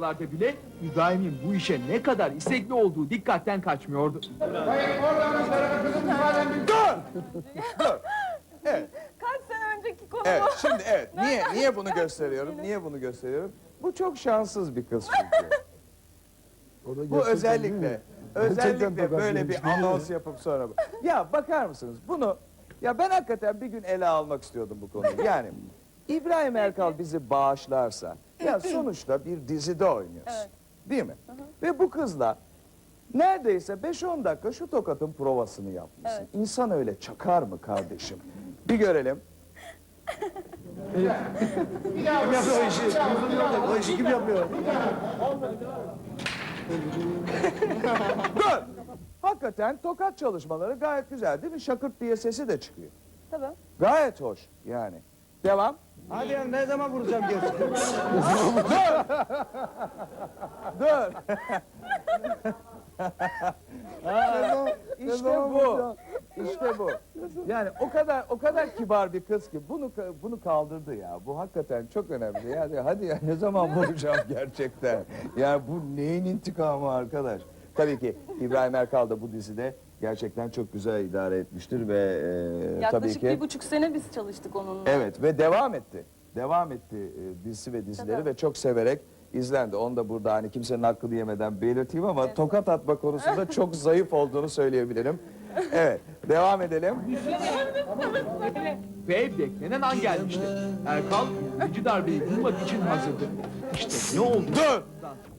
senaryolarda bile İbrahim'in bu işe ne kadar istekli olduğu dikkatten kaçmıyordu. Dur! Dur. Evet, Kaç sene önceki konu evet. bu. Şimdi evet. Niye niye bunu gösteriyorum? Niye bunu gösteriyorum? Bu çok şanssız bir kız çünkü. Bu özellikle özellikle böyle bir anons yapıp sonra bu. Ya bakar mısınız bunu ya ben hakikaten bir gün ele almak istiyordum bu konuyu. Yani İbrahim Erkal bizi bağışlarsa ya sonuçta bir dizide oynuyoruz. Evet. Değil mi? Ve bu kızla neredeyse 5-10 dakika şu tokatın provasını yapmışsın. Evet. İnsan öyle çakar mı kardeşim? Bir görelim. Kim yapıyor o işi? O işi kim yapıyor? Dur! Hakikaten tokat çalışmaları gayet güzel değil mi? Şakırt diye sesi de çıkıyor. Tabii. Gayet hoş yani. Devam. Hadi ya ne zaman vuracağım gerisi? Dur. işte bu. İşte bu. Yani o kadar o kadar kibar bir kız ki bunu bunu kaldırdı ya. Bu hakikaten çok önemli. Yani hadi ya ne zaman vuracağım gerçekten. Yani bu neyin intikamı arkadaş? Tabii ki İbrahim Erkal da bu dizide gerçekten çok güzel idare etmiştir ve e, tabii Yaklaşık ki bir buçuk sene biz çalıştık onunla. Evet ve devam etti. Devam etti e, dizisi ve dizileri Tabii. ve çok severek izlendi. Onu da burada hani kimsenin hakkını yemeden belirteyim ama tokat atma konusunda çok zayıf olduğunu söyleyebilirim. Evet, devam edelim. Ve beklenen an gelmişti. Erkal ikinci darbeyi bulmak için hazırdı. İşte ne oldu? Dur!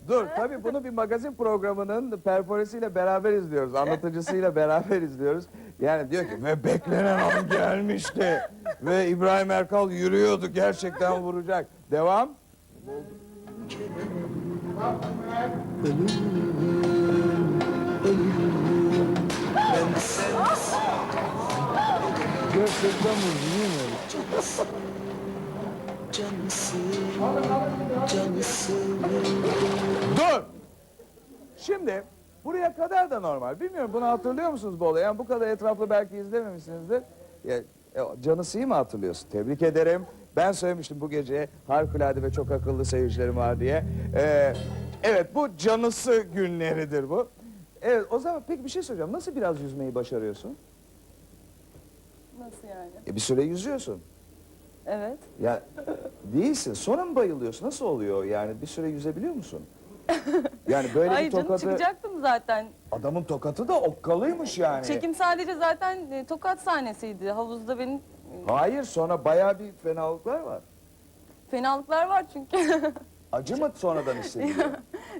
Dur, tabii bunu bir magazin programının perforesiyle beraber izliyoruz. Anlatıcısıyla beraber izliyoruz. Yani diyor ki ve beklenen an gelmişti. Ve İbrahim Erkal yürüyordu gerçekten vuracak. Devam. Gerçekten vurdu değil mi? Dur! Şimdi buraya kadar da normal. Bilmiyorum bunu hatırlıyor musunuz bu olayı? Yani bu kadar etraflı belki izlememişsinizdir. Ya, e, canı Sı'yı mı hatırlıyorsun? Tebrik ederim. Ben söylemiştim bu gece harikulade ve çok akıllı seyircilerim var diye. Ee, evet bu canısı günleridir bu. Evet o zaman peki bir şey soracağım. Nasıl biraz yüzmeyi başarıyorsun? Nasıl yani? E, bir süre yüzüyorsun. Evet. Ya değilsin. Sonra mı bayılıyorsun? Nasıl oluyor? Yani bir süre yüzebiliyor musun? Yani böyle Hayır bir canım çıkacaktım zaten. Adamın tokatı da okkalıymış yani. Çekim sadece zaten e, tokat sahnesiydi. Havuzda benim e, Hayır sonra bayağı bir fenalıklar var. fenalıklar var çünkü. Acı mı sonradan hissediliyor?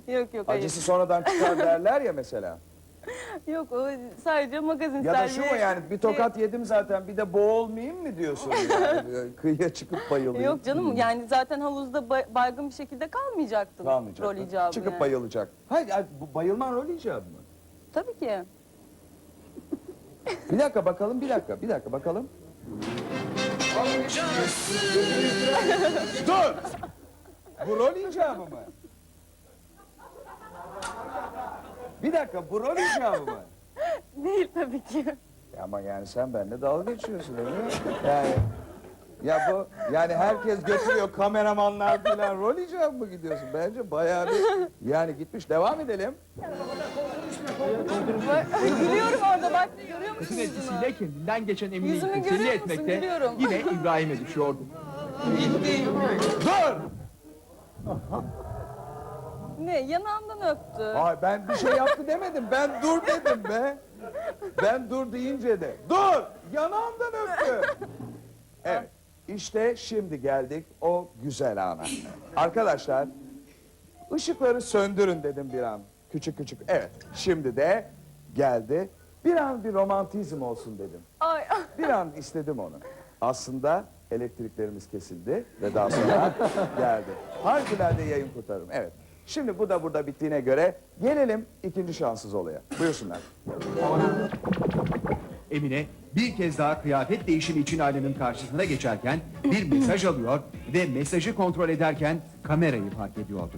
yok yok hayır. Acısı sonradan çıkar derler ya mesela. Yok o sadece magazin Ya da şu mu yani bir tokat yedim zaten bir de boğulmayayım mı diyorsun yani? Kıyıya çıkıp bayılayım. Yok canım yani zaten havuzda bay- baygın bir şekilde kalmayacaktım. Kalmayacak. Rol icabı Çıkıp yani. bayılacak. Hayır yani bu bayılman rol icabı mı? Tabii ki. Bir dakika bakalım bir dakika bir dakika bakalım. Dur! Bu rol icabı mı? Bir dakika bu rol icabı mı? Değil tabii ki. Ya Ama yani sen benimle dalga geçiyorsun değil mi? Yani ya bu yani herkes götürüyor kameramanlar falan rol icabı mı gidiyorsun? Bence bayağı bir yani gitmiş. Devam edelim. Gülüyorum orada bak görüyor musun Kızın etkisiyle kendinden geçen Emine'yi Yüzümü teselli görüyor musun? etmekte yine İbrahim'e düşüyordu. Dur! Ne yanağımdan öptü. Ay ben bir şey yaptı demedim. Ben dur dedim be. Ben dur deyince de. Dur! Yanağımdan öptü. Evet. İşte şimdi geldik o güzel ana. Arkadaşlar ışıkları söndürün dedim bir an. Küçük küçük. Evet. Şimdi de geldi. Bir an bir romantizm olsun dedim. Ay Bir an istedim onu. Aslında elektriklerimiz kesildi ve daha sonra geldi. Harikulade yayın kurtarırım. Evet. Şimdi bu da burada bittiğine göre gelelim ikinci şanssız olaya. Buyursunlar. Emine bir kez daha kıyafet değişimi için ailenin karşısına geçerken bir mesaj alıyor ve mesajı kontrol ederken kamerayı fark ediyordu.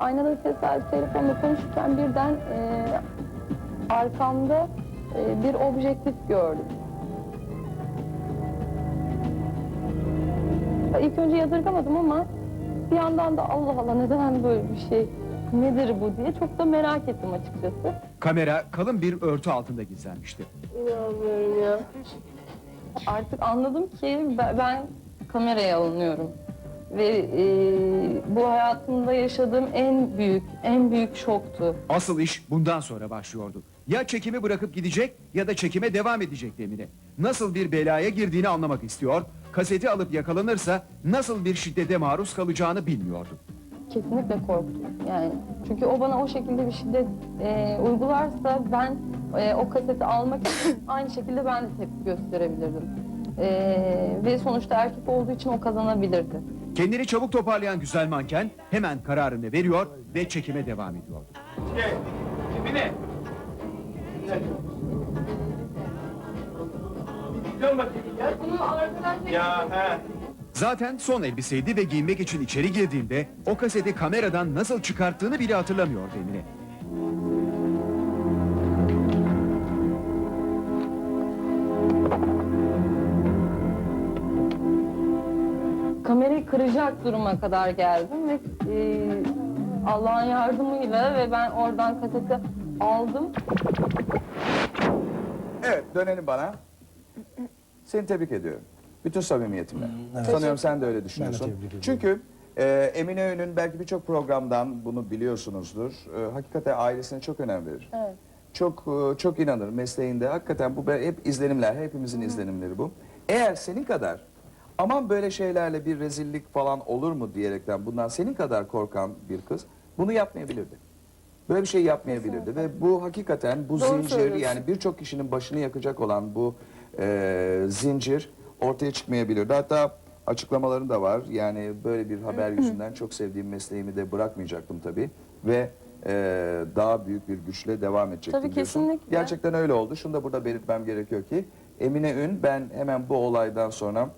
Aynada tesadüf telefonla konuşurken birden e, arkamda bir objektif gördüm. İlk önce yadırgamadım ama bir yandan da Allah Allah neden böyle bir şey, nedir bu diye çok da merak ettim açıkçası. Kamera kalın bir örtü altında gizlenmişti. İnanmıyorum ya. Artık anladım ki ben, ben kameraya alınıyorum. Ve e, bu hayatımda yaşadığım en büyük, en büyük şoktu. Asıl iş bundan sonra başlıyordu. Ya çekimi bırakıp gidecek ya da çekime devam edecekti Emine. Nasıl bir belaya girdiğini anlamak istiyor, kaseti alıp yakalanırsa nasıl bir şiddete maruz kalacağını bilmiyordu. Kesinlikle korktum yani. Çünkü o bana o şekilde bir şiddet e, uygularsa ben e, o kaseti almak için aynı şekilde ben de tepki gösterebilirdim. E, ve sonuçta erkek olduğu için o kazanabilirdi. Kendini çabuk toparlayan güzel manken hemen kararını veriyor ve çekime devam ediyordu. Emine. Ya he. Zaten son elbiseydi ve giyinmek için içeri girdiğinde o kaseti kameradan nasıl çıkarttığını bile hatırlamıyordu Emine. Kamerayı kıracak duruma kadar geldim ve e, Allah'ın yardımıyla ve ben oradan kaseti aldım. Evet dönelim bana. Seni tebrik ediyorum. Bütün samimiyetimle. Sanıyorum sen de öyle düşünüyorsun. Çünkü e, Emine Öğün'ün belki birçok programdan bunu biliyorsunuzdur. E, hakikaten ailesine çok önem verir. Evet. Çok e, çok inanır mesleğinde. Hakikaten bu hep izlenimler, hepimizin izlenimleri bu. Eğer senin kadar aman böyle şeylerle bir rezillik falan olur mu diyerekten bundan senin kadar korkan bir kız bunu yapmayabilirdi. Böyle bir şey yapmayabilirdi ve bu hakikaten bu Doğru zincir yani birçok kişinin başını yakacak olan bu e, zincir ortaya çıkmayabilirdi. Hatta açıklamaların da var. Yani böyle bir haber yüzünden çok sevdiğim mesleğimi de bırakmayacaktım tabii ve e, daha büyük bir güçle devam edecektim Tabii, diyorsun. kesinlikle. Gerçekten öyle oldu. Şunu da burada belirtmem gerekiyor ki Emine Ün ben hemen bu olaydan sonra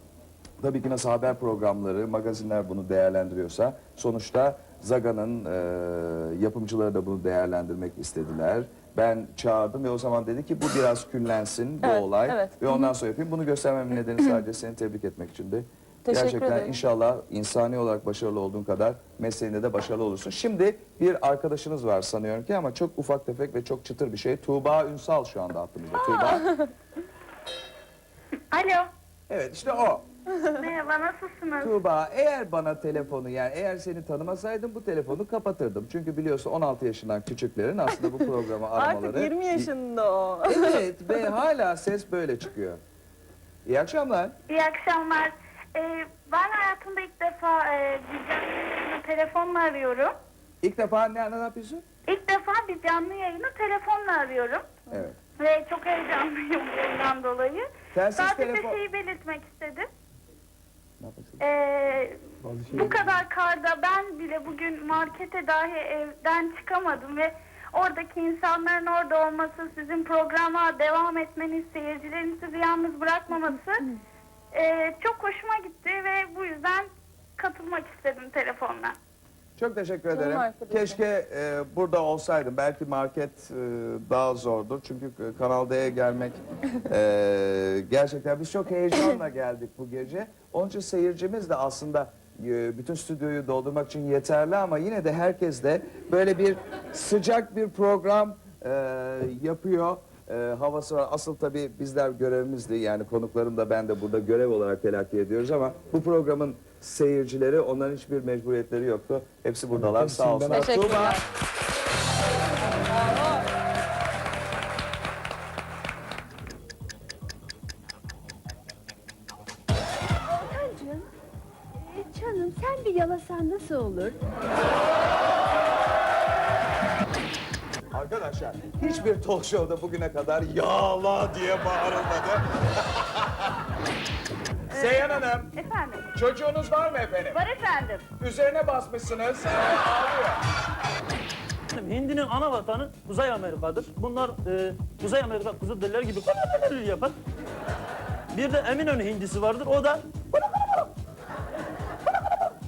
Tabii ki nasıl haber programları, magazinler bunu değerlendiriyorsa sonuçta Zaga'nın e, yapımcıları da bunu değerlendirmek istediler. Ben çağırdım ve o zaman dedi ki bu biraz küllensin bu Evet, olay evet. ve ondan sonra yapayım. Bunu göstermemin nedeni sadece seni tebrik etmek içindi. Teşekkür Gerçekten ederim. inşallah insani olarak başarılı olduğun kadar mesleğinde de başarılı olursun. Şimdi bir arkadaşınız var sanıyorum ki ama çok ufak tefek ve çok çıtır bir şey. Tuğba Ünsal şu anda hattımızda. Tuğba. Alo. Evet işte o. Merhaba nasılsınız? Tuğba eğer bana telefonu yani eğer seni tanımasaydım bu telefonu kapatırdım. Çünkü biliyorsun 16 yaşından küçüklerin aslında bu programı aramaları. Artık 20 yaşında o. Evet ve hala ses böyle çıkıyor. İyi akşamlar. İyi akşamlar. Ee, ben hayatımda ilk defa e, bir canlı yayını telefonla arıyorum. İlk defa ne, ne yapıyorsun? İlk defa bir canlı yayını telefonla arıyorum. Evet. Ve çok heyecanlıyım bundan dolayı. Telsiz Sadece telefon- şeyi belirtmek istedim. Ee, bu kadar karda ben bile bugün markete dahi evden çıkamadım ve oradaki insanların orada olması, sizin programa devam etmeniz, seyircilerin sizi yalnız bırakmaması ee, çok hoşuma gitti ve bu yüzden katılmak istedim telefonla. Çok teşekkür ederim. Keşke e, burada olsaydım. Belki market e, daha zordur. Çünkü e, Kanal D'ye gelmek e, gerçekten biz çok heyecanla geldik bu gece. Onun için seyircimiz de aslında e, bütün stüdyoyu doldurmak için yeterli ama yine de herkes de böyle bir sıcak bir program e, yapıyor. E, havası var. Asıl tabii bizler görevimizdi. Yani konuklarım da ben de burada görev olarak telakki ediyoruz ama bu programın seyircileri onların hiçbir mecburiyetleri yoktu. Hepsi buradalar. Sağ olsunlar. Tuğba, Teşekkürler. Orhancığım, e, canım sen bir yalasan nasıl olur? Arkadaşlar hiçbir talk show'da bugüne kadar yağla diye bağırılmadı. Seyhan Hanım, Efendim? Çocuğunuz var mı efendim? Var efendim. Üzerine basmışsınız, ee, ağlıyor. Hindinin ana vatanı Kuzey Amerika'dır. Bunlar e, Kuzey Amerika kızılderililer gibi yapar. Bir de Eminönü hindisi vardır. O da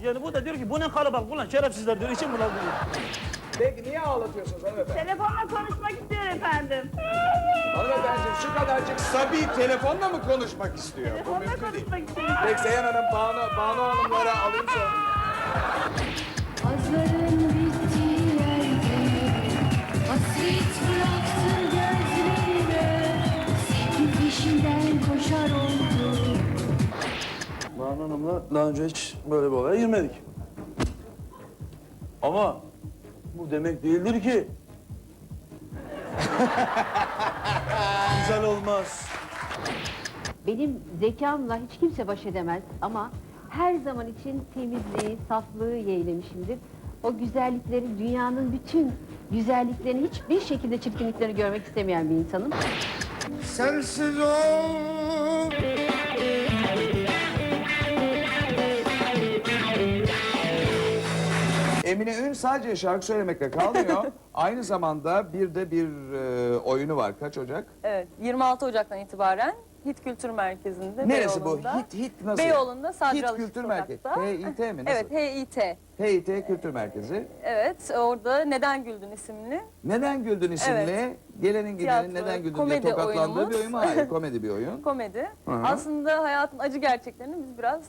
yani bu da diyor ki bu ne kalabalık ulan şerefsizler diyor. İçin bunlar diyor. Peki niye ağlatıyorsunuz hanımefendi? Telefonla konuşmak istiyor efendim. Hanımefendiciğim şu kadarcık sabi telefonla mı konuşmak istiyor? Bu Telefonla mümkün değil. konuşmak istiyor. Peki Seyhan Hanım, Banu, Banu Hanımlara alayım sonra. Azların bittiği yerde Hasret bıraktın gözlerime Sevgi peşinden koşar oldu Banu Hanım'la daha önce hiç böyle bir olaya girmedik. Ama bu demek değildir ki... Güzel olmaz. Benim zekamla hiç kimse baş edemez ama her zaman için temizliği, saflığı yeğlemişimdir. O güzellikleri, dünyanın bütün güzelliklerini hiçbir şekilde çirkinliklerini görmek istemeyen bir insanım. Sensiz ol. Emine Ün sadece şarkı söylemekle kalmıyor. Aynı zamanda bir de bir e, oyunu var. Kaç Ocak? Evet, 26 Ocak'tan itibaren Hit Kültür Merkezi'nde Neresi bu? Beyoğlu'nda. Hit, hit nasıl? Beyoğlu'nda Sadri Hit Alışık Kültür Merkezi. Sokak'ta. HİT mi? Nasıl? Evet, HİT. HİT Kültür Merkezi. Evet, orada Neden Güldün isimli. Neden Güldün isimli, Evet. gelenin gidenin Tiyatro, neden güldün diye komedi tokatlandığı bir oyunumuz. oyun mu? Hayır, komedi bir oyun. komedi. Hı hı. Aslında hayatın acı gerçeklerini biz biraz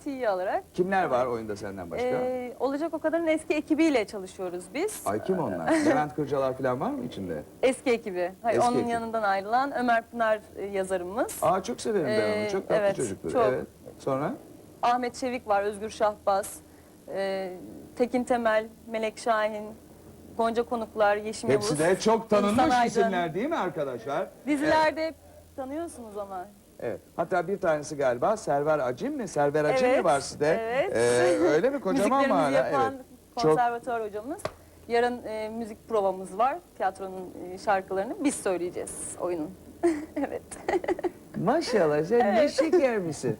tiye alarak Kimler var oyunda senden başka? e, olacak o kadarın eski ekibiyle çalışıyoruz biz. Ay kim onlar? Levent Kırcalar falan var mı içinde? Eski ekibi. Hayır, Eski onun ekip. yanından ayrılan Ömer Pınar e, yazarımız. Aa çok severim ben onu. Ee, Çok tatlı evet, çocuktur. çok. Evet. Sonra? Ahmet Çevik var, Özgür Şahbaz, e, Tekin Temel, Melek Şahin, Gonca Konuklar, Yeşim Hepsi Yavuz. de çok tanınmış İhsan Aydın. isimler değil mi arkadaşlar? Dizilerde hep tanıyorsunuz ama. Evet. Hatta bir tanesi galiba Server Acim mi? Server Acim mi Evet, var sizde? evet. Ee, öyle mi? Kocaman mı yapan Evet. Çok konservatuar hocamız. Yarın e, müzik provamız var. Tiyatronun e, şarkılarını biz söyleyeceğiz oyunun. evet. Maşallah sen ne şeker misin?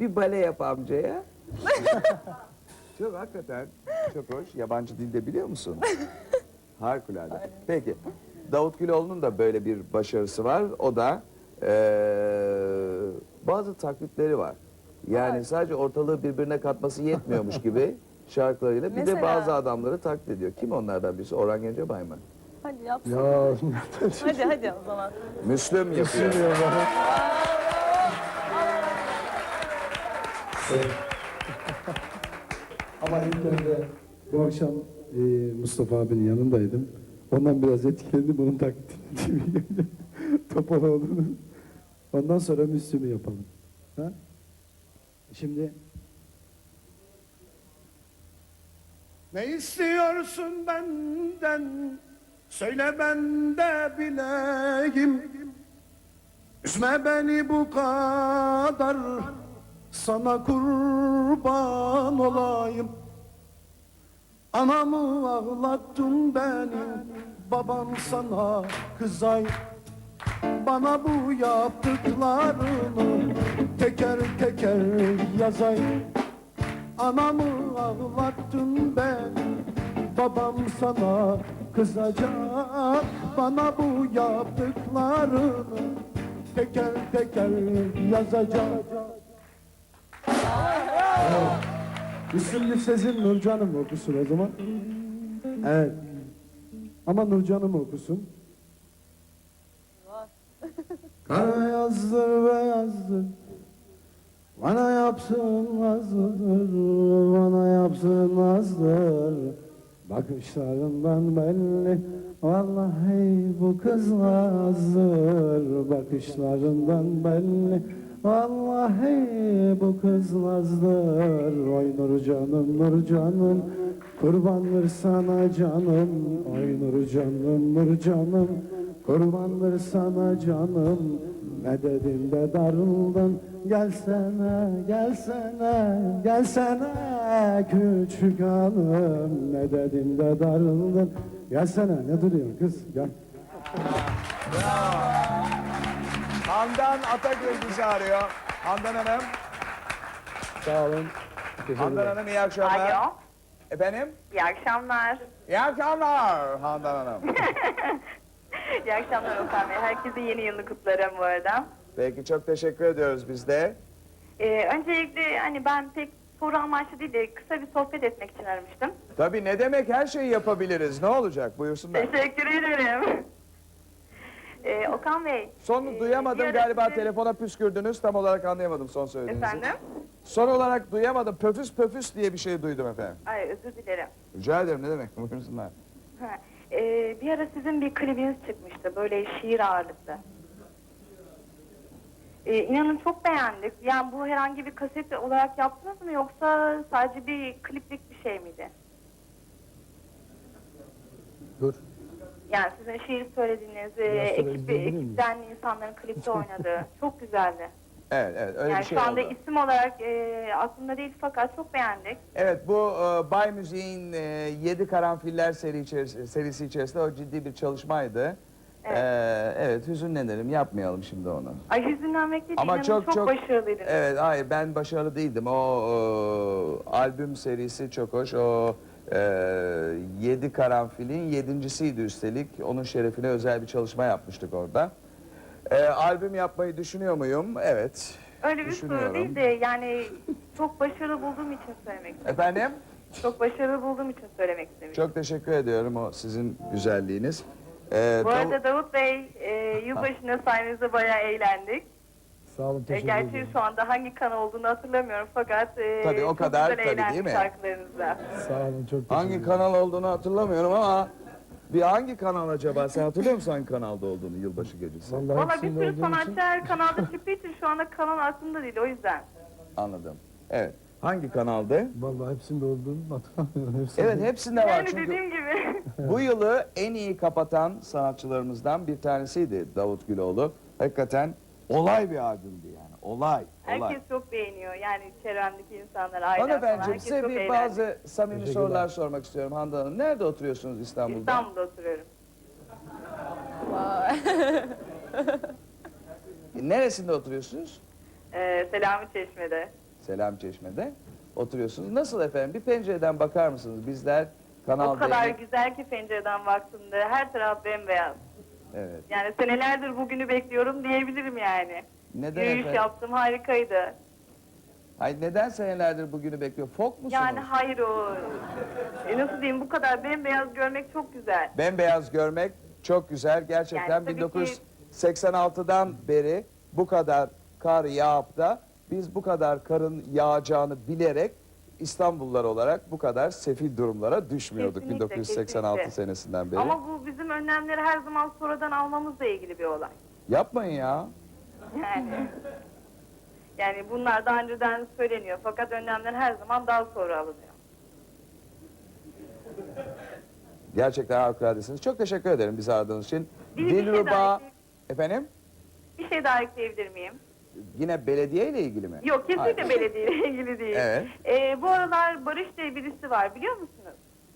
Bir bale yap amcaya. çok hakikaten çok hoş. Yabancı dilde biliyor musun? Harikulade. Peki. Davut Güloğlu'nun da böyle bir başarısı var. O da bazı taklitleri var. Yani sadece ortalığı birbirine katması yetmiyormuş gibi şarkılarıyla bir de Mesela? bazı adamları taklit ediyor. Kim onlardan birisi? Orhan Gencebay mı? Hadi yapsın. Ya Hadi hadi o zaman. Müslüm yapıyor. Ama ilk önce bu akşam e, Mustafa abinin yanındaydım. Ondan biraz etkilendim onun taklidini. Topaloğlu'nun. Ondan sonra Müslüm'ü yapalım. Ha? Şimdi Ne istiyorsun benden? Söyle ben de bileyim. Üzme beni bu kadar. Sana kurban olayım. Anamı ağlattın beni. Babam sana kızay. Bana bu yaptıklarını teker teker yazay. Anamı ağlattın beni Babam sana kızacak Bana bu yaptıklarını Teker teker yazacak Evet. Müslüm Lirsez'in Nurcan'ım okusun o zaman. Evet. Ama Nurcan'ım okusun. Kara yazdır ve yazdır bana yapsın nazdır, bana yapsın nazdır Bakışlarından belli, vallahi bu kız nazdır Bakışlarından belli, vallahi bu kız nazdır Oy nur canım, nur canım, kurbandır sana canım. Oy nur canım, nur canım, kurbandır sana canım ne dedin de darıldın Gelsene, gelsene, gelsene küçük hanım Ne dedin de darıldın Gelsene, ne duruyorsun kız? Gel. Handan Atagül bizi arıyor. Handan Hanım. Sağ olun. Handan Hanım iyi akşamlar. Alo. Efendim? İyi akşamlar. İyi akşamlar Handan Hanım. İyi akşamlar Okan Bey. Herkese yeni yılını kutlarım bu arada. Peki çok teşekkür ediyoruz biz de. Ee, öncelikle hani ben pek soru amaçlı değil de kısa bir sohbet etmek için aramıştım. Tabii ne demek her şeyi yapabiliriz. Ne olacak? Buyursunlar. Teşekkür ederim. Ee, Okan Bey. Son e, duyamadım bir ara galiba sizin- telefona püskürdünüz. Tam olarak anlayamadım son söylediğinizi. Efendim? Son olarak duyamadım. Pöfüs pöfüs diye bir şey duydum efendim. Ay özür dilerim. Rica ederim ne demek? Buyursunlar. Ha, ee, bir ara sizin bir klibiniz çıkmıştı. Böyle şiir ağırlıklı. Ee, inanın çok beğendik. Yani bu herhangi bir kaset olarak yaptınız mı yoksa sadece bir kliplik bir şey miydi? Dur. Yani sizin şiir söylediğiniz, e, Biraz sonra ekip, izleyebilir miyiz? ekipten insanların klipte oynadığı çok güzeldi. Evet evet öyle yani bir şey şu anda oldu. isim olarak e, aklımda değil fakat çok beğendik. Evet bu e, Bay Müziğin e, Yedi Karanfiller seri içeris- serisi içerisinde o ciddi bir çalışmaydı. Evet. Ee, evet hüzünlenirim yapmayalım şimdi onu. Ay hüzünlenmek değil, Ama çok çok, başarılıydınız. Evet hayır ben başarılı değildim. O, o, albüm serisi çok hoş. O e, Yedi Karanfil'in yedincisiydi üstelik. Onun şerefine özel bir çalışma yapmıştık orada. E, albüm yapmayı düşünüyor muyum? Evet. Öyle bir soru düşünüyorum. değil de yani çok başarılı bulduğum için söylemek istedim. Efendim? Çok başarılı bulduğum için söylemek istemiştim. Çok teşekkür ediyorum o sizin güzelliğiniz. Ee, Bu Dav- arada Davut Bey, e, yılbaşında sayenizde bayağı eğlendik. Sağ olun E, teşekkür gerçi ederim. şu anda hangi kanal olduğunu hatırlamıyorum fakat e, Tabii o çok kadar güzel tabii, eğlendik değil mi? şarkılarınızla. Sağ olun çok teşekkür hangi ederim. kanal olduğunu hatırlamıyorum ama bir hangi kanal acaba? Sen hatırlıyor musun hangi kanalda olduğunu yılbaşı gecesi? Vallahi Valla bir hepsinde sürü olduğum için sanatçı her kanalda çıktığı için şu anda kanal aklımda değil o yüzden. Anladım. Evet. Hangi kanaldı? vallahi hepsinde olduğunu hatırlamıyorum. Hepsinde. Evet hepsinde var Yani çünkü dediğim gibi. bu yılı en iyi kapatan sanatçılarımızdan bir tanesiydi Davut Güloğlu. Hakikaten olay bir albümdü yani. Olay. Olay. Herkes çok beğeniyor yani çevremdeki insanlar, ailem falan. Hanımefendiciğim Herkes size çok bir eğlendi. bazı samimi Teşekkürler. sorular sormak istiyorum Handan Hanım. Nerede oturuyorsunuz İstanbul'da? İstanbul'da oturuyorum. Neresinde oturuyorsunuz? Ee, Selami Çeşme'de. Selam Çeşme'de oturuyorsunuz. Nasıl efendim? Bir pencereden bakar mısınız? Bizler Kanal o kadar D'ye- güzel ki pencereden baktığımda her taraf bembeyaz. Evet. Yani senelerdir bugünü bekliyorum diyebilirim yani. Neden Yürüyüş efendim? yaptım harikaydı. Hayır, neden senelerdir bugünü bekliyor? Fok musunuz? Yani hayır o e, nasıl diyeyim bu kadar bembeyaz görmek çok güzel. Bembeyaz görmek çok güzel. Gerçekten Yani tabii ki- 1986'dan beri bu kadar kar yağıp da biz bu kadar karın yağacağını bilerek İstanbullular olarak bu kadar sefil durumlara düşmüyorduk Kesinlikle, 1986 kesinlikle. senesinden beri. Ama bu bizim önlemleri her zaman sonradan almamızla ilgili bir olay. Yapmayın ya. Yani yani bunlar daha önceden söyleniyor fakat önlemler her zaman daha sonra alınıyor. Gerçekten harikuladesiniz. Çok teşekkür ederim bizi aradığınız için. Bir- bir şey Dilruba... ekleyeyim. Efendim? Bir şey daha ekleyebilir miyim? Yine belediye ile ilgili mi? Yok kesinlikle Hayır. belediyeyle ilgili değil. Evet. Ee, bu aralar Barış diye birisi var biliyor musunuz?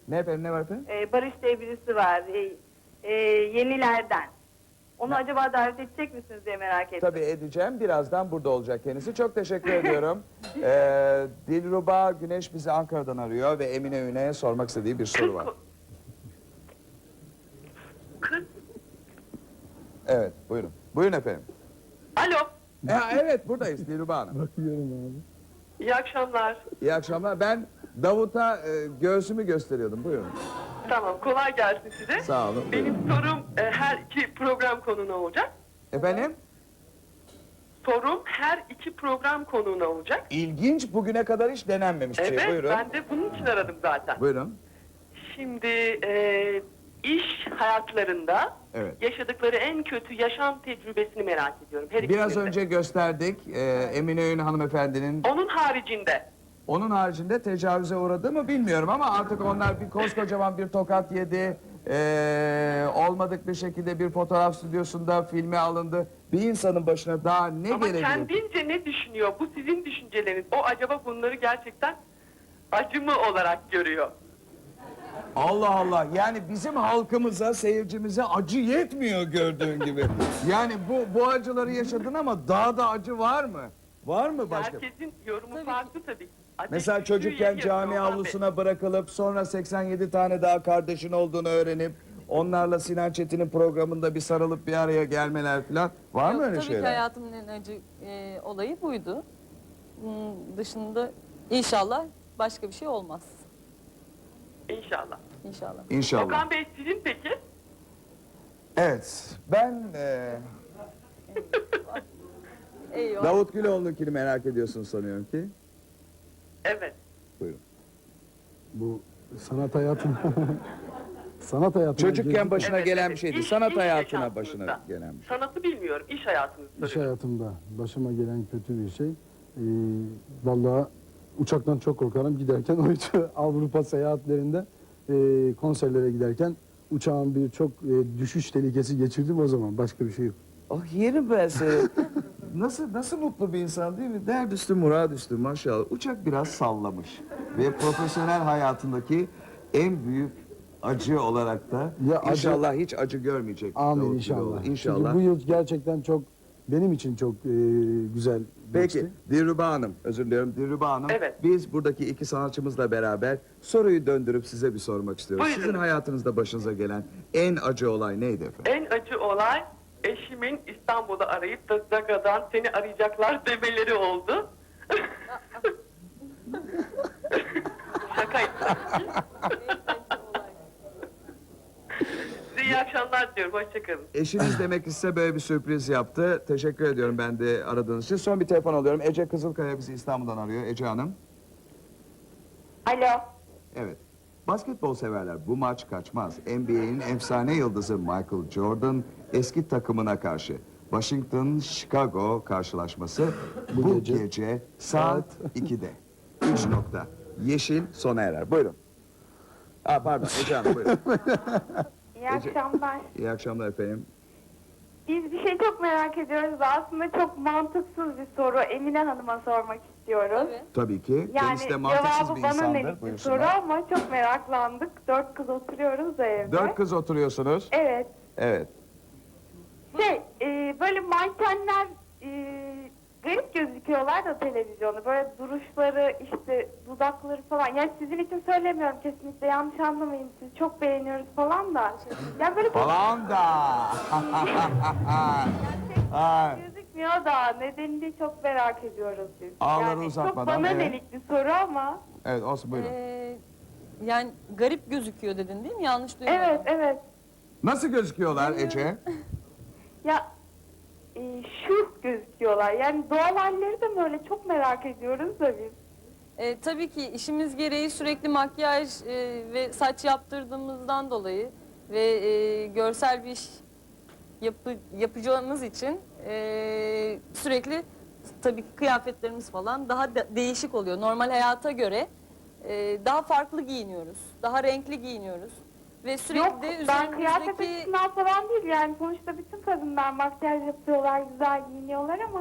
Ne efendim ne var efendim? Ee, Barış diye birisi var. Ee, e, yenilerden. Onu acaba davet edecek misiniz diye merak ettim. Tabii edeceğim. Birazdan burada olacak kendisi. Çok teşekkür ediyorum. Ee, Dilruba Güneş bizi Ankara'dan arıyor ve Emine Üne'ye sormak istediği bir soru var. Evet, buyurun. Buyurun efendim. Alo, Ha, evet, buradayız Dilruba Hanım. Bakıyorum abi. iyi akşamlar. İyi akşamlar. Ben Davut'a e, göğsümü gösteriyordum. Buyurun. Tamam, kolay gelsin size. Sağ olun. Benim sorum e, her iki program konuğuna olacak. Efendim? Sorum her iki program konuğuna olacak. İlginç, bugüne kadar hiç denenmemiş bir Evet, şey. Buyurun. ben de bunun için aradım zaten. Buyurun. Şimdi e, iş hayatlarında Evet. yaşadıkları en kötü yaşam tecrübesini merak ediyorum. Her Biraz ikisinin de. önce gösterdik e, Emine Ün hanımefendinin Onun haricinde Onun haricinde tecavüze uğradı mı bilmiyorum ama artık onlar bir koskocaman bir tokat yedi. Ee, olmadık bir şekilde bir fotoğraf stüdyosunda filme alındı. Bir insanın başına daha ne ama gelebilir? kendince ne düşünüyor? Bu sizin düşünceleriniz. O acaba bunları gerçekten acı mı olarak görüyor? Allah Allah yani bizim halkımıza, seyircimize acı yetmiyor gördüğün gibi. Yani bu, bu acıları yaşadın ama daha da acı var mı? Var mı başka? Herkesin yorumu farklı tabii. Mesela çocukken cami avlusuna bırakılıp sonra 87 tane daha kardeşin olduğunu öğrenip onlarla Sinan Çetin'in programında bir sarılıp bir araya gelmeler falan var mı Yok, öyle tabii şeyler? ki hayatımın en acı e, olayı buydu. Bunun dışında İnşallah başka bir şey olmaz. İnşallah. İnşallah. İnşallah. Okan Bey sizin peki? Evet, ben e, Eyvah. Davut Güloğlu'nunkini merak ediyorsun sanıyorum ki. Evet. Buyurun. Bu sanat hayatım. sanat hayatına Çocukken başına Evet, gelen evet. bir şeydi. İş- Sanat iş hayatına yaşantınızda. başına gelen bir şey. Sanatı bilmiyorum, iş hayatınızı İş soruyorum. hayatımda başıma gelen kötü bir şey. Ee, vallahi uçaktan çok korkarım. Giderken o hiç Avrupa seyahatlerinde e, konserlere giderken uçağın bir çok e, düşüş tehlikesi geçirdim o zaman. Başka bir şey yok. Ah yerim ben seni. nasıl nasıl mutlu bir insan değil mi? Dert üstü murad üstü maşallah. Uçak biraz sallamış. Ve profesyonel hayatındaki en büyük acı olarak da Ya acı- inşallah hiç acı görmeyecek. Amin Davut inşallah. Çünkü bu yıl gerçekten çok benim için çok e, güzel Peki geçti. Dilruba Hanım, özür diliyorum Dilruba Hanım. Evet. Biz buradaki iki sanatçımızla beraber soruyu döndürüp size bir sormak istiyoruz. Buyurun. Sizin hayatınızda başınıza gelen en acı olay neydi efendim? En acı olay eşimin İstanbul'da arayıp da Zaga'dan seni arayacaklar demeleri oldu. Şaka yaptım. Size iyi akşamlar diyorum. Hoşçakalın. Eşiniz demek ki size böyle bir sürpriz yaptı. Teşekkür ediyorum ben de aradığınız için. Son bir telefon alıyorum. Ece Kızılkaya bizi İstanbul'dan arıyor. Ece Hanım. Alo. Evet. Basketbol severler bu maç kaçmaz. NBA'in efsane yıldızı Michael Jordan eski takımına karşı Washington Chicago karşılaşması bu, gece gece, saat 2'de. 3 nokta. Yeşil sona erer. Buyurun. Aa, pardon Ece Hanım buyurun. İyi Ece- akşamlar. İyi akşamlar efendim. Biz bir şey çok merak ediyoruz. Aslında çok mantıksız bir soru. Emine Hanım'a sormak istiyoruz. Tabii. Tabii ki. Yani Kendisi de mantıksız cevabı bir bana insandır. nelik bir soru Buyursunlar. ama çok meraklandık. Dört kız oturuyoruz da evde. Dört kız oturuyorsunuz. Evet. Evet. Şey, e, böyle mankenler e, garip gözüküyorlar da televizyonda. Böyle duruşları, işte dudakları falan. Yani sizin için söylemiyorum kesinlikle yanlış anlamayın. Sizi çok beğeniyoruz falan da. Yani böyle Falan da. Ay. gözükmüyor da nedenini çok merak ediyoruz biz. Ağları yani uzatmadan, Çok bana evet. nelik bir soru ama. Evet olsun buyurun. Ee, yani garip gözüküyor dedin değil mi? Yanlış duymadım. Evet, evet. Nasıl gözüküyorlar Ece? Ya e, şu gözüküyorlar. Yani doğal halleri de böyle çok merak ediyoruz da biz. Ee, tabii ki işimiz gereği sürekli makyaj e, ve saç yaptırdığımızdan dolayı ve e, görsel bir iş yapı, yapacağımız için e, sürekli tabii ki kıyafetlerimiz falan daha de- değişik oluyor. Normal hayata göre e, daha farklı giyiniyoruz, daha renkli giyiniyoruz ve sürekli Yok ben kıyafet üzerimizdeki açısından falan değil yani sonuçta bütün kadınlar makyaj yapıyorlar, güzel giyiniyorlar ama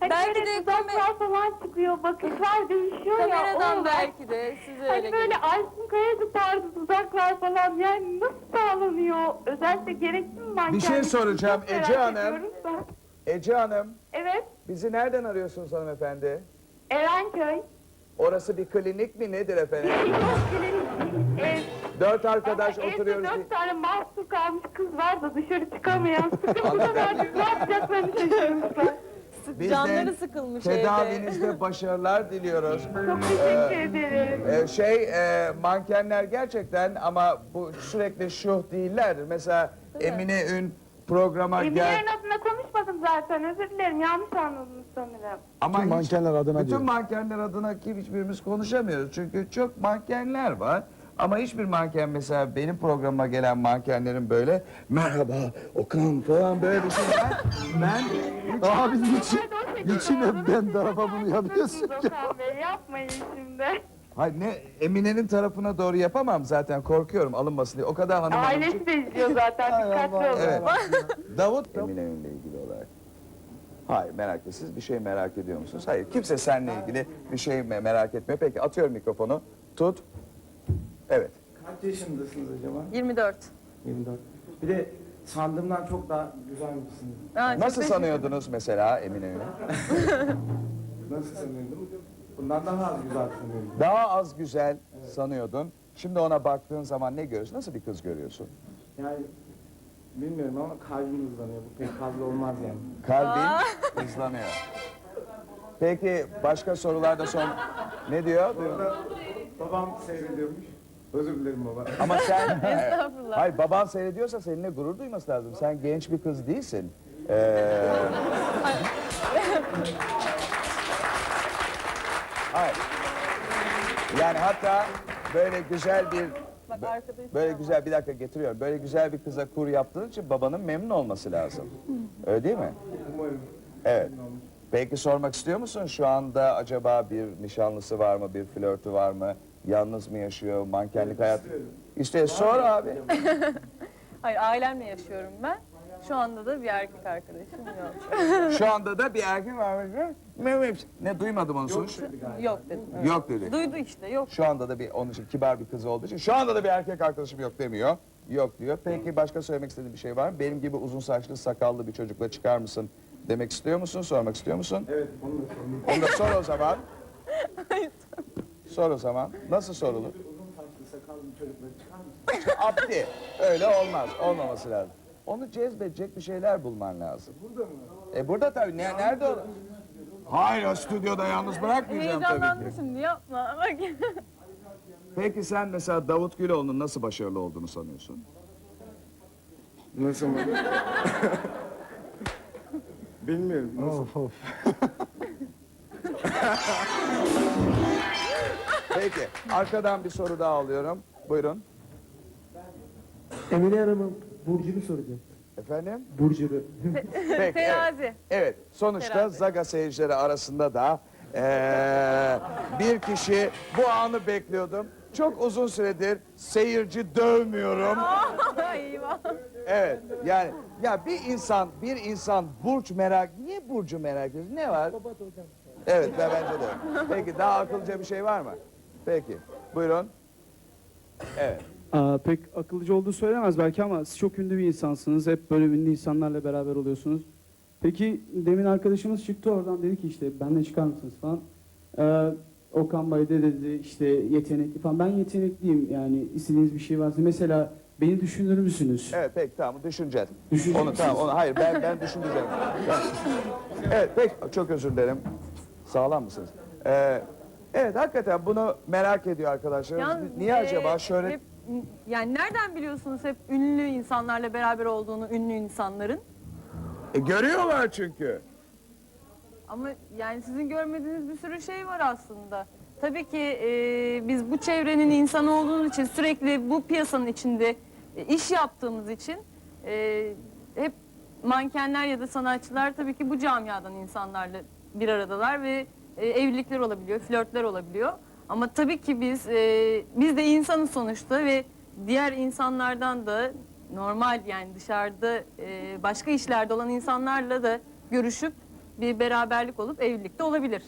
hani Belki böyle de dudaklar falan çıkıyor, bakışlar değişiyor ya. kameradan o var. belki de size öyle Hani böyle geliyor. Aysun Kayacı tarzı dudaklar falan yani nasıl sağlanıyor? Özellikle gerekli mi makyaj? Bir şey soracağım, Çok merak Ece Hanım. da. Ece Hanım, Evet, bizi nereden arıyorsunuz hanımefendi? Erenköy. Orası bir klinik mi nedir efendim? Ev, Dört arkadaş Ama oturuyoruz. Evde dört tane mahsur kalmış kız var da dışarı çıkamayan sıkıntıdan artık ne yapacaklarını şaşırmışlar. Biz Canları sıkılmış evde. tedavinizde başarılar diliyoruz. Çok teşekkür ederim. Ee, şey, e, mankenler gerçekten ama bu sürekli şuh değillerdir. Mesela Emine Ün programa gel... Emine'nin adına konuşmadım zaten özür dilerim yanlış anladınız sanırım. Ama Bütün hiç- mankenler adına Bütün diyor. mankenler adına kim hiçbirimiz konuşamıyoruz. Çünkü çok mankenler var. Ama hiçbir manken mesela benim programa gelen mankenlerin böyle merhaba Okan falan böyle bir şey. Ben, ben Abi niçin, niçin hep ben tarafa bunu yapıyorsun Haklısınız Okan Bey yapmayın şimdi. Hayır ne Emine'nin tarafına doğru yapamam zaten korkuyorum alınmasın diye. O kadar hanım Ailesi de izliyor zaten dikkatli olun. Evet. Davut Emine Ün'le ilgili olarak. Hayır merak etme. Siz bir şey merak ediyor musunuz? Hayır. Kimse seninle ilgili bir şey me- merak etmiyor. Peki atıyorum mikrofonu. Tut. Evet. Kaç yaşındasınız acaba? 24. 24. Bir de sandığımdan çok daha güzel misiniz? Ha, Nasıl sanıyordunuz mesela Emine? Nasıl sanıyordum? Bundan daha az güzel sanıyordum. Daha az güzel sanıyordun. Şimdi ona baktığın zaman ne görüyorsun? Nasıl bir kız görüyorsun? Yani bilmiyorum ama kalbim hızlanıyor. Bu pek fazla olmaz yani. Kalbin hızlanıyor. Peki başka sorularda son... Ne diyor? Babam seyrediyormuş. Özür dilerim baba. Ama sen... Estağfurullah. Hayır baban seyrediyorsa seninle gurur duyması lazım. Sen genç bir kız değilsin. Ee... Hayır. Yani hatta böyle güzel bir Bak arkadaşım. böyle güzel bir dakika getiriyorum. Böyle güzel bir kıza kur yaptığın için babanın memnun olması lazım. Öyle değil mi? Umarım. Evet. Peki sormak istiyor musun? Şu anda acaba bir nişanlısı var mı? Bir flörtü var mı? Yalnız mı yaşıyor? Mankenlik hayat? İşte sor abi. Hayır ailemle yaşıyorum ben. Şu anda da bir erkek arkadaşım yok. Şu anda da bir erkek var? Ne duymadım onu sonuç. Yok dedim. evet. Yok dedi. Duydu işte yok. Şu anda da bir onun için kibar bir kız olduğu için şu anda da bir erkek arkadaşım yok demiyor. Yok diyor. Peki başka söylemek istediğin bir şey var mı? Benim gibi uzun saçlı sakallı bir çocukla çıkar mısın demek istiyor musun? Sormak istiyor musun? Evet onu da sorayım. Onu da sor o zaman. Sor o zaman. Nasıl sorulur? Uzun saçlı sakallı bir çocukla çıkar mısın? Abdi. Öyle olmaz. Olmaması lazım. Onu cezbedecek bir şeyler bulman lazım. Burada mı? E burada tabii. Ne, nerede o? Hayır o stüdyoda yalnız bırakmayacağım tabii Heyecanlandım ki. şimdi yapma. Bak. Peki sen mesela Davut Güloğlu'nun nasıl başarılı olduğunu sanıyorsun? Nasıl mı? Bilmiyorum. Nasıl? Peki. Arkadan bir soru daha alıyorum. Buyurun. Emine Hanım'ın Burcu'nu soracağım. Efendim? Burcu'nu. Peki. Evet. Terazi. Evet, sonuçta Terazi. Zaga seyircileri arasında da eee, bir kişi bu anı bekliyordum. Çok uzun süredir seyirci dövmüyorum. Evet, yani ya bir insan, bir insan burç merak, niye burcu merak ediyor? Ne var? Evet, ben bence de. Peki, daha akıllıca bir şey var mı? Peki, buyurun. Evet. Aa, pek akıllıcı olduğu söylemez belki ama siz çok ünlü bir insansınız. Hep böyle ünlü insanlarla beraber oluyorsunuz. Peki demin arkadaşımız çıktı oradan dedi ki işte benle çıkar mısınız falan. Ee, Okan Bey de dedi işte yetenekli falan. Ben yetenekliyim yani istediğiniz bir şey varsa. Mesela beni düşünür müsünüz? Evet peki tamam düşüneceğiz. Düşünecek Onu tamam onu hayır ben ben düşüneceğim. Evet peki çok özür dilerim. Sağlam mısınız? Ee, evet hakikaten bunu merak ediyor arkadaşlarımız. Yalnız, Niye e, acaba şöyle hep- yani nereden biliyorsunuz hep ünlü insanlarla beraber olduğunu ünlü insanların? E, görüyorlar çünkü. Ama yani sizin görmediğiniz bir sürü şey var aslında. Tabii ki e, biz bu çevrenin insanı olduğumuz için sürekli bu piyasanın içinde e, iş yaptığımız için e, hep mankenler ya da sanatçılar tabii ki bu camiadan insanlarla bir aradalar ve e, evlilikler olabiliyor, flörtler olabiliyor. Ama tabii ki biz e, biz de insanız sonuçta ve diğer insanlardan da normal yani dışarıda e, başka işlerde olan insanlarla da görüşüp bir beraberlik olup evlilikte olabilir.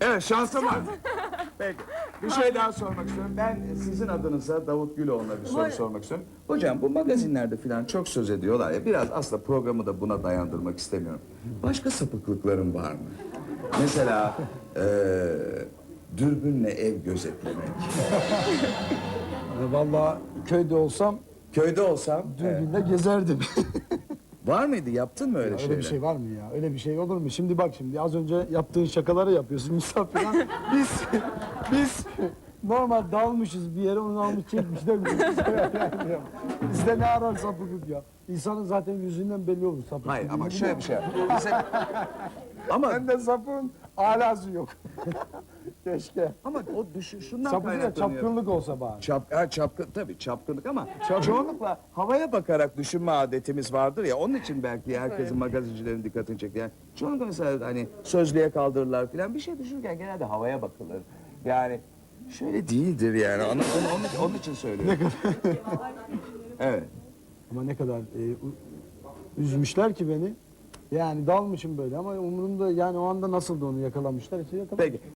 Evet şansım var. Peki. Bir şey daha sormak istiyorum. Ben sizin adınıza Davut Güloğlu'na bir soru Buyurun. sormak istiyorum. Hocam bu magazinlerde falan çok söz ediyorlar ya. Biraz aslında programı da buna dayandırmak istemiyorum. Başka sapıklıkların var mı? Mesela eee dürbünle ev gözetlemek. Vallahi köyde olsam Köyde olsam evet. dürbünle gezerdim. var mıydı? Yaptın mı öyle, Öyle şeyler? bir şey var mı ya? Öyle bir şey olur mu? Şimdi bak şimdi az önce yaptığın şakaları yapıyorsun misafir. biz biz normal dalmışız bir yere onu almış çekmiş de Bizde ne arar sapıklık ya? İnsanın zaten yüzünden belli olur sapıklık. Hayır ama şöyle bir şey. Bize... ama Hem de sapığın alası yok. Keşke. ama o düşün şundan ya kaynaklanıyor. çapkınlık olsa bari. Çap, ha, çapkın, tabii çapkınlık ama çoğunlukla havaya bakarak düşünme adetimiz vardır ya. Onun için belki herkesin magazincilerin dikkatini çekti. Yani çoğunlukla mesela hani sözlüğe kaldırırlar falan bir şey düşünürken genelde havaya bakılır. Yani şöyle değildir yani. Onu, onu, onun, için- onun için söylüyorum. evet. Ama ne kadar e, üzmüşler ki beni. Yani dalmışım böyle ama umurumda yani o anda nasıl da onu yakalamışlar. Yakalamışlar. Peki.